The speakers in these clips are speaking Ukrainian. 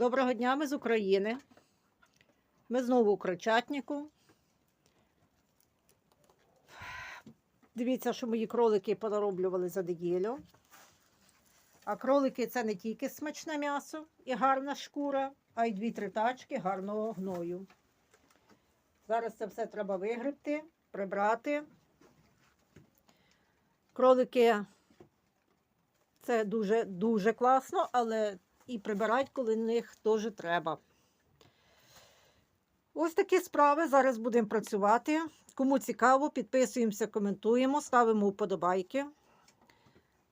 Доброго дня, ми з України. Ми знову у Крочатнику. Дивіться, що мої кролики понароблювали за неділю. А кролики це не тільки смачне м'ясо і гарна шкура, а й дві-три тачки гарного гною. Зараз це все треба вигребти, прибрати. Кролики це дуже дуже класно, але і прибирати, коли них теж треба. Ось такі справи. Зараз будемо працювати. Кому цікаво, підписуємося, коментуємо, ставимо вподобайки.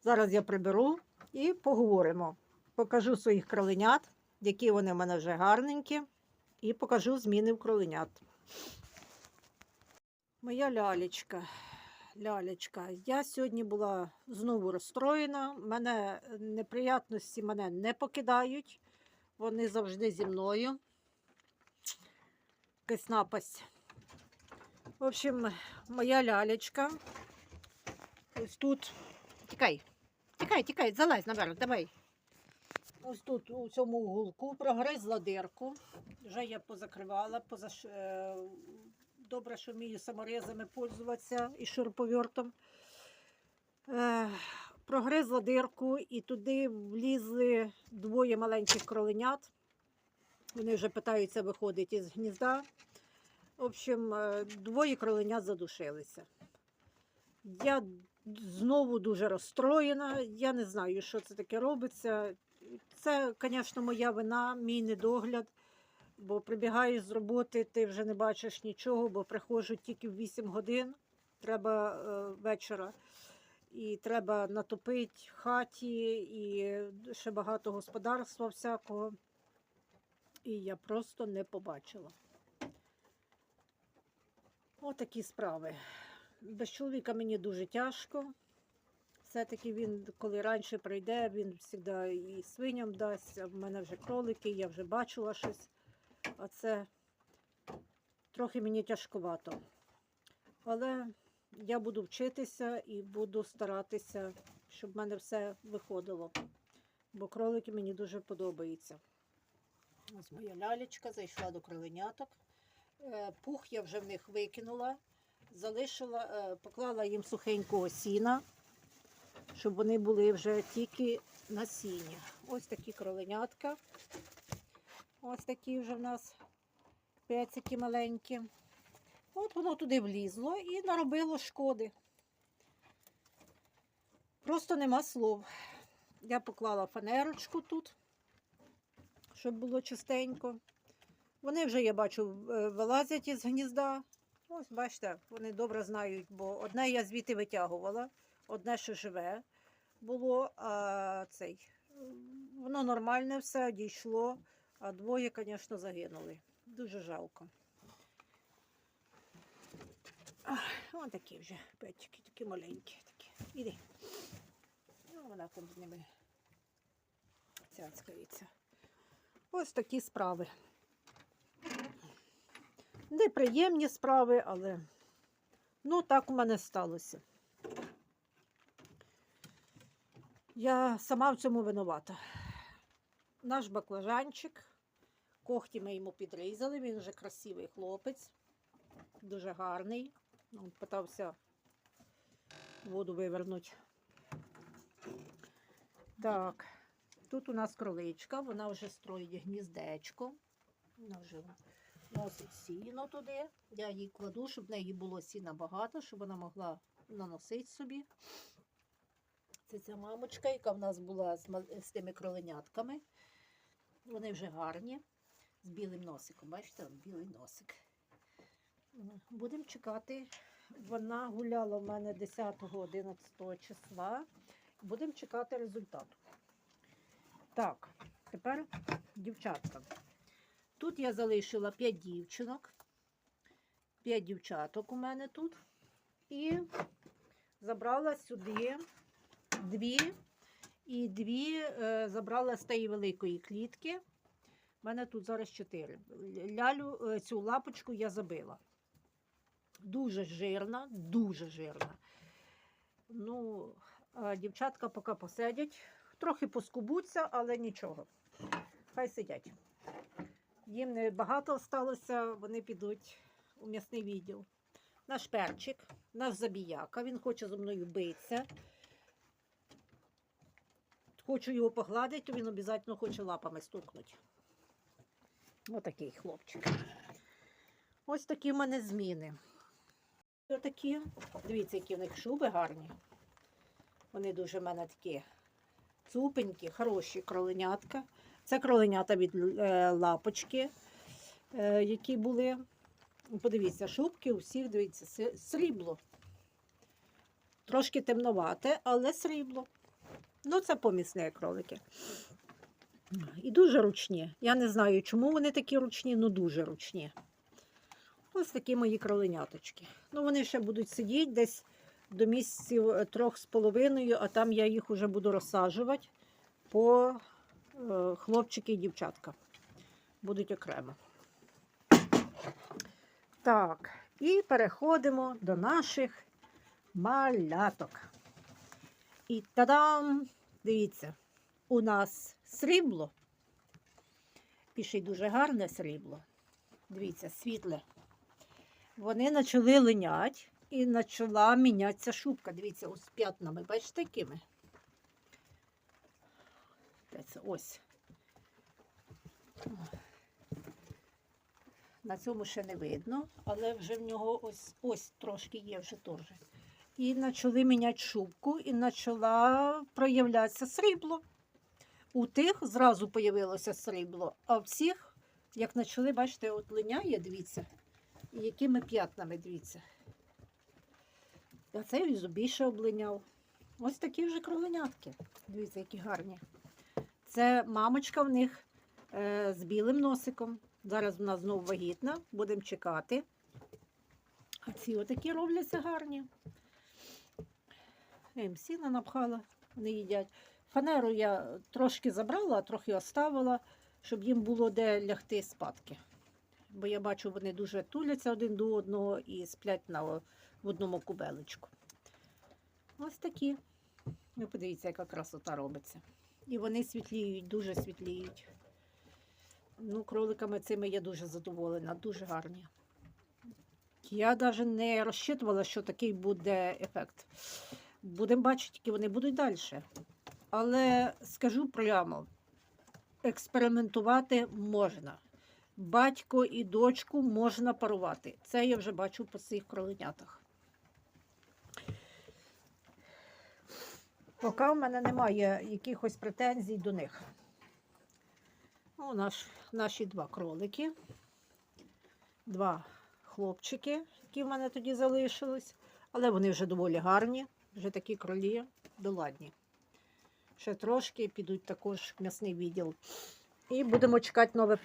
Зараз я приберу і поговоримо. Покажу своїх кроленят, які вони в мене вже гарненькі, і покажу зміни в кроленят. Моя лялечка. Лялечка, я сьогодні була знову розстроєна. Мене неприятності мене не покидають. Вони завжди зі мною. Якась напасть. В общем, моя лялечка. Ось тут. Тікай, тікай, тікай, залазь наверх, давай. Ось тут у цьому уголку прогризла дирку. Вже я позакривала, позаш... добре, що вмію саморезами пользуватися і шуруповертом. Е, прогризла дирку і туди влізли двоє маленьких кроленят. Вони вже питаються виходити із гнізда. В общем, е, двоє кроленят задушилися. Я знову дуже розстроєна. Я не знаю, що це таке робиться. Це, звісно, моя вина, мій недогляд. Бо прибігаєш з роботи, ти вже не бачиш нічого, бо приходжу тільки в 8 годин, треба е, вечора. І треба натопити в хаті, і ще багато господарства всякого. І я просто не побачила. Отакі справи. Без чоловіка мені дуже тяжко. Все-таки він, коли раніше прийде, він завжди і свиням дасть. В мене вже кролики, я вже бачила щось. А це трохи мені тяжковато. Але я буду вчитися і буду старатися, щоб в мене все виходило. Бо кролики мені дуже подобаються. Ось моя лялечка зайшла до кроленяток. Е, Пух я вже в них викинула, залишила, е, поклала їм сухенького сіна, щоб вони були вже тільки на сіні. Ось такі кроленятка. Ось такі вже в нас пецики маленькі. От воно туди влізло і наробило шкоди. Просто нема слов. Я поклала фанерочку тут, щоб було чистенько. Вони вже, я бачу, е, вилазять із гнізда. Ось, бачите, вони добре знають, бо одне я звідти витягувала, одне ще живе було, а цей. Воно нормальне все, дійшло, а двоє, звісно, загинули. Дуже жалко. Ось такі вже печики, такі маленькі. Такі. Іди. Ну, вона там з ними цяцькається. Ось такі справи. Неприємні справи, але ну так у мене сталося. Я сама в цьому винувата. Наш баклажанчик, когті ми йому підрізали, він вже красивий хлопець, дуже гарний. Он питався воду вивернути. Так, тут у нас кроличка, вона вже строїть гніздечко. Вона вже носить сіно туди. Я їй кладу, щоб в неї було сіна багато, щоб вона могла наносити собі. Це ця мамочка, яка в нас була з, з тими кроленятками. Вони вже гарні, з білим носиком. Бачите, білий носик. Будемо чекати. Вона гуляла в мене 10-11 числа. Будемо чекати результату. Так, тепер дівчатка. Тут я залишила 5 дівчинок. 5 дівчаток у мене тут. І забрала сюди дві. І дві е, забрала з тієї великої клітки. У мене тут зараз чотири. Лялю, е, цю лапочку я забила. Дуже жирна, дуже жирна. Ну, дівчатка поки посидять, трохи поскубуться, але нічого. хай сидять. Їм не багато залишилося, вони підуть у м'ясний відділ. Наш перчик, наш забіяка, він хоче зі мною битися. Хочу його погладити, він обов'язково хоче лапами стукнути. Отакий хлопчик. Ось такі в мене зміни. Отакі. Дивіться, які в них шуби гарні. Вони дуже в мене такі цупенькі, хороші кроленятка. Це кроленята від е, лапочки, е, які були. Подивіться, шубки у всіх, дивіться, срібло. Трошки темновате, але срібло. Ну, це помісні кролики. І дуже ручні. Я не знаю, чому вони такі ручні, але дуже ручні. Ось такі мої кроленяточки. Ну, вони ще будуть сидіти десь до місяців е, трьох з половиною, а там я їх вже буду розсаджувати по е, хлопчики і дівчатка. Будуть окремо. Так, і переходимо до наших маляток. І тадам! Дивіться, у нас срібло. Піше дуже гарне срібло. Дивіться, світле. Вони почали линять і почала мінятися шубка. Дивіться, ось з п'ятнами. Бачите, це? Ось. На цьому ще не видно, але вже в нього ось ось трошки є вже теж. І почали міняти шубку, і почала проявлятися срібло. У тих зразу появилося срібло, а в всіх, як почали, бачите, от линяє, дивіться, і якими п'ятнами, дивіться. А цей більше облиняв. Ось такі вже кроленятки. Дивіться, які гарні. Це мамочка в них е, з білим носиком. Зараз вона знову вагітна, будемо чекати. А ці отакі робляться гарні. Я сіна напхала, вони їдять. Фанеру я трошки забрала, а трохи оставила, щоб їм було де лягти спадки. Бо я бачу, вони дуже туляться один до одного і сплять на, в одному кубелечку. Ось такі. Ви подивіться, яка красота робиться. І вони світліють, дуже світліють. Ну, кроликами цими я дуже задоволена, дуже гарні. Я навіть не розчитувала, що такий буде ефект. Будемо бачити, які вони будуть далі. Але скажу прямо: експериментувати можна. Батько і дочку можна парувати. Це я вже бачу по цих кроленятах. Поки в мене немає якихось претензій до них. Ну, наш, наші два кролики, два хлопчики, які в мене тоді залишились, але вони вже доволі гарні, вже такі кролі доладні. Ще трошки підуть також м'ясний відділ. І будемо чекати нове,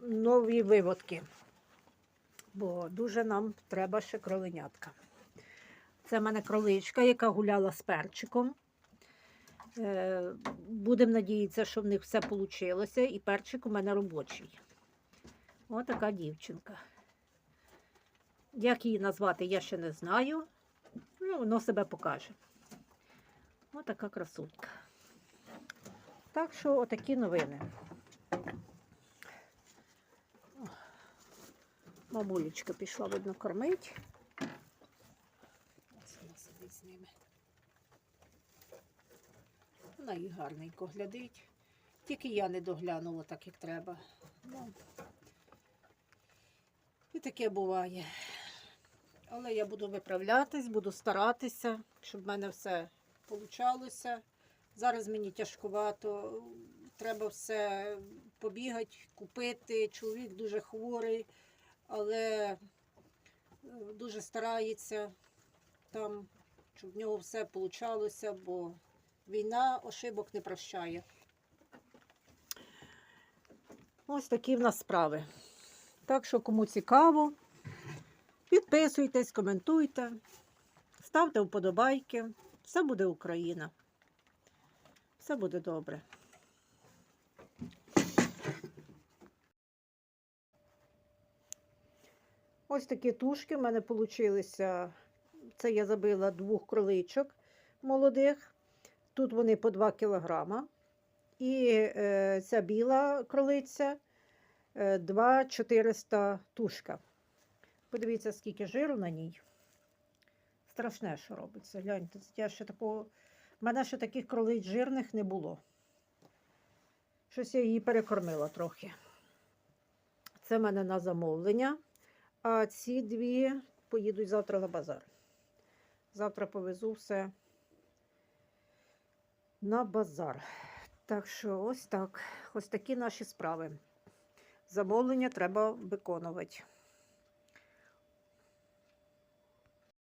нові виводки, бо дуже нам треба ще кроленятка. Це в мене кроличка, яка гуляла з перчиком. Е, Будемо надіятися, що в них все вийшло, і перчик у мене робочий. Ось така дівчинка. Як її назвати, я ще не знаю. Ну, воно себе покаже. Ось така красунька. Так що отакі новини. Мамулечка пішла, видно, кормить. Ось вона сидить з ними. Вона їх гарненько глядить. Тільки я не доглянула так, як треба. Ну, і таке буває. Але я буду виправлятись, буду старатися, щоб в мене все получалося. Зараз мені тяжкувато. Треба все побігати, купити. Чоловік дуже хворий, але е, дуже старається там, щоб в нього все получалося, бо війна ошибок не прощає. Ось такі в нас справи. Так що, кому цікаво, підписуйтесь, коментуйте, ставте вподобайки. Все буде Україна. Все буде добре. Ось такі тушки в мене вийшли. Це я забила двох кроличок молодих. Тут вони по 2 кілограма. І е, ця біла кролиця е, 2400 тушка. Подивіться, скільки жиру на ній. Страшне, що робиться. Гляньте, я ще такого. У мене ще таких кролиць жирних не було. Щось я її перекормила трохи. Це в мене на замовлення. А ці дві поїдуть завтра на базар. Завтра повезу все на базар. Так що ось так. Ось такі наші справи. Замовлення треба виконувати.